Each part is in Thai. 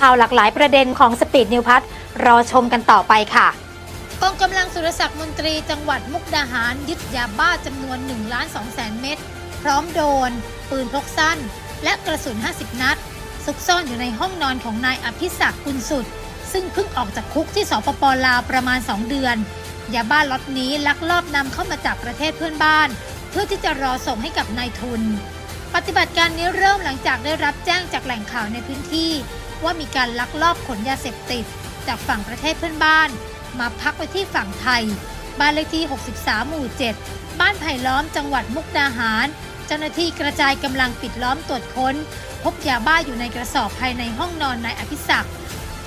ข่าวหลากหลายประเด็นของสปีดนิวพัทรอชมกันต่อไปค่ะกองกำลังสุรศักดิ์มนตรีจังหวัดมุกดาหารยึดยาบ้าจำนวน1ล้าน2แสนเม็ดพร้อมโดน ปืนพกสั้น และกระสุน 50 นัด ซุกซ่อนอยู่ในห้องนอนของนายอภิศักดิ์กุลสุด ซึ่งเพิ่งออกจากคุกที่สปปลาวประมาณ 2 เดือนยาบ้าล็อตนี้ลักลอบนำเข้ามาจากประเทศเพื่อนบ้าน เพื่อที่จะรอส่งให้กับนายทุน ปฏิบัติการนี้เริ่มหลังจากได้รับแจ้งจากแหล่งข่าวในพื้นที่ ว่ามีการลักลอบขนยาเสพติด จากฝั่งประเทศเพื่อนบ้าน มาพักไว้ที่ฝั่งไทย บ้านเลขที่ 63 หมู่ 7 บ้านไผ่ล้อมจังหวัดมุกดาหาร เจ้าหน้าที่กระจายกำลังปิดล้อมตรวจค้น พบยาบ้าอยู่ในกระสอบภายในห้องนอนนายอภิศักดิ์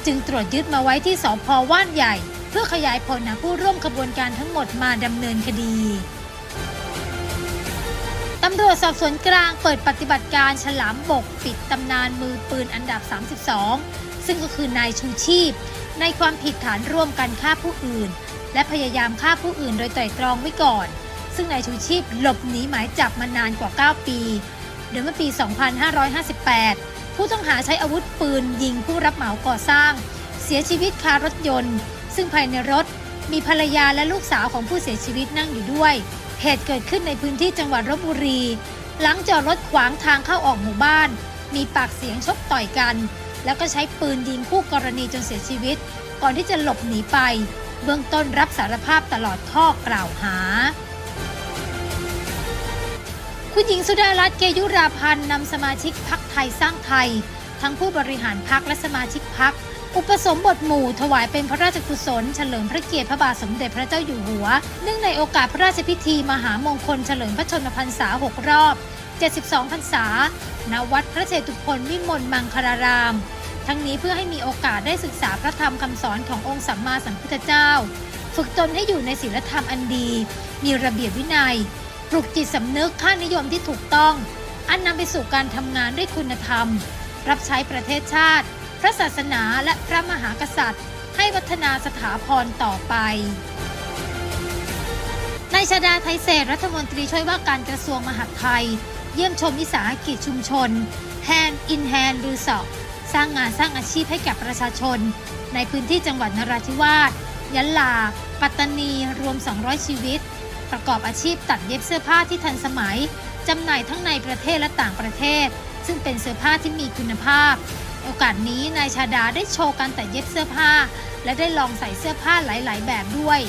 จึงตรวจยึดมาไว้ที่สพว่านใหญ่ เพื่อขยายผลหาผู้ร่วมขบวนการทั้งหมดมาดำเนินคดี ตำรวจสอบสวนกลางเปิดปฏิบัติการฉลามบกปิดตำนานมือปืนอันดับ 32 ซึ่งก็คือนายชูชีพ ในความผิดฐานร่วมกันฆ่าผู้อื่น และพยายามฆ่าผู้อื่นโดยไตร่ตรองไว้ก่อน ซึ่งนายชูชีพหลบหนีหมายจับมานานกว่า 9 ปีโดยเมื่อปี 2558 ผู้ต้องหาใช้อาวุธปืนยิงผู้รับเหมาก่อสร้าง เสียชีวิตคารถยนต์ ซึ่งภายในรถ มีภรรยาและลูกสาวของผู้เสียชีวิตนั่งอยู่ด้วย เหตุเกิดขึ้นในพื้นที่จังหวัดลบบุรี หลังจอดรถขวางทางเข้าออกหมู่บ้าน มีปากเสียงชกต่อยกัน แล้วก็ใช้ปืนยิงคู่กรณีจนเสียชีวิต ก่อนที่จะหลบหนีไป เบื้องต้นรับสารภาพตลอดข้อกล่าวหาคุณหญิงสุดารัตน์เกยุราพันธ์นำสมาชิกพักไทยสร้างไทย ทั้งผู้บริหารพักและสมาชิกพัก อุปสมบทหมู่ถวายเป็นพระราชกุศล เฉลิมพระเกียรติพระบาทสมเด็จพระเจ้าอยู่หัว เนื่องในโอกาสพระราชพิธีมหามงคลเฉลิมพระชนมพรรษา 6 รอบ 72 พรรษา ณ วัดพระเชตุพนวิมลมังคลาราม ทั้งนี้เพื่อให้มีโอกาสได้ศึกษาพระธรรมคำสอนขององค์สัมมาสัมพุทธเจ้า ฝึกตนให้อยู่ในศีลธรรมอันดี มีระเบียบวินัย ปลุกจิตสำนึกค่านิยมที่ถูกต้อง อันนำไปสู่การทำงานด้วยคุณธรรม รับใช้ประเทศชาติ ระศาสนาและพระมหากษัตริย์ ให้วัฒนาสถาพรต่อไปนายชาดาไทยเศษรัฐมนตรีช่วยว่าการกระทรวงมหาดไทย เยี่ยมชมวิสาหกิจชุมชน Hand in Hand รือสอบสร้างงานสร้างอาชีพให้แก่ประชาชน ในพื้นที่จังหวัดนราธิวาสยะลา ปัตตานีรวม 200 ชีวิต ประกอบอาชีพตัดเย็บเสื้อผ้าที่ทันสมัยจำหน่ายทั้งในประเทศและต่างประเทศ ซึ่งเป็นเสื้อผ้าที่มีคุณภาพ โอกาสนี้นายชาดาได้โชว์การแตัดเย็บเสื้อผ้า และได้ลองใส่เสื้อผ้าหลาย ๆ แบบด้วย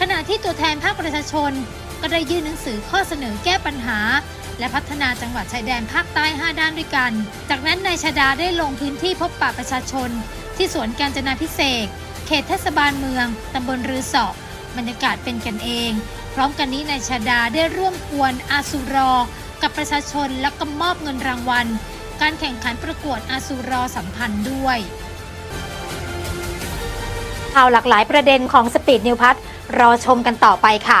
ขณะที่ตัวแทนภาคประชาชน ก็ได้ยื่นหนังสือข้อเสนอแก้ปัญหา และพัฒนาจังหวัดชายแดนภาคใต้ 5 ด้านด้วยกัน จากนั้นนายชาดาได้ลงพื้นที่พบปะประชาชน ที่สวนกาญจนาพิเศษเขตเทศบาลเมืองตำบลรือสอบรรยากาศเป็นกันเอง พร้อมกันนี้นายชาดาได้ร่วมกวนอาสุรอ กับประชาชนและก็มอบเงินรางวัล การแข่งขันประกวดอาสุรอสัมพันธ์ด้วยข่าวหลากหลายประเด็นของสปีดนิวพัทรอชมกันต่อไปค่ะ